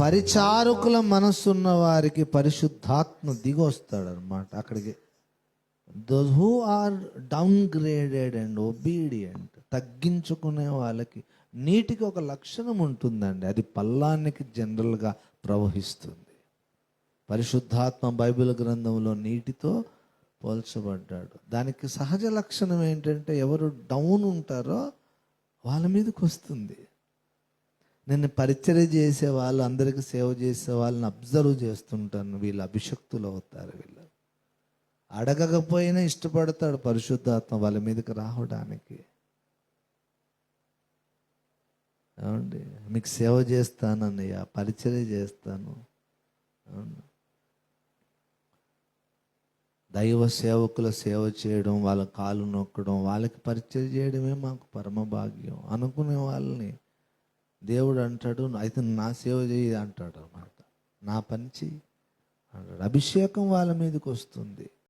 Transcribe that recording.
పరిచారకుల మనసున్న వారికి పరిశుద్ధాత్మ దిగొస్తాడు అనమాట అక్కడికి. Those who are downgraded and obedient తగ్గించుకునే వాళ్ళకి నీటికి ఒక లక్షణం ఉంటుందండి. అది పల్లానికి జనరల్గా ప్రవహిస్తుంది. పరిశుద్ధాత్మ బైబిల్ గ్రంథంలో నీటితో పోల్చబడ్డాడు. దానికి సహజ లక్షణం ఏంటంటే ఎవరు డౌన్ ఉంటారో వాళ్ళ మీదకి వస్తుంది నేను పరిచయం చేసే వాళ్ళు అందరికి సేవ చేసే వాళ్ళని అబ్జర్వ్ చేస్తుంటాను వీళ్ళు అభిషక్తులు అవుతారు వీళ్ళు. అడగకపోయినా ఇష్టపడతాడు పరిశుద్ధాత్మ వాళ్ళ మీదకి రావడానికి. ఏమండి? మీకు సేవ చేస్తానన్నయ్య పరిచయం చేస్తాను. అవును. దైవ సేవకుల సేవ చేయడం వాళ్ళ కాలు నొక్కడం వాళ్ళకి పరిచయం చేయడమే మాకు పరమ భాగ్యం అనుకునే వాళ్ళని దేవుడు అంటాడు అయితే నా సేవ చేయి అంటాడు అనమాట నా పని చెయ్యి అంటాడు. అభిషేకం వాళ్ళ మీదకి వస్తుంది.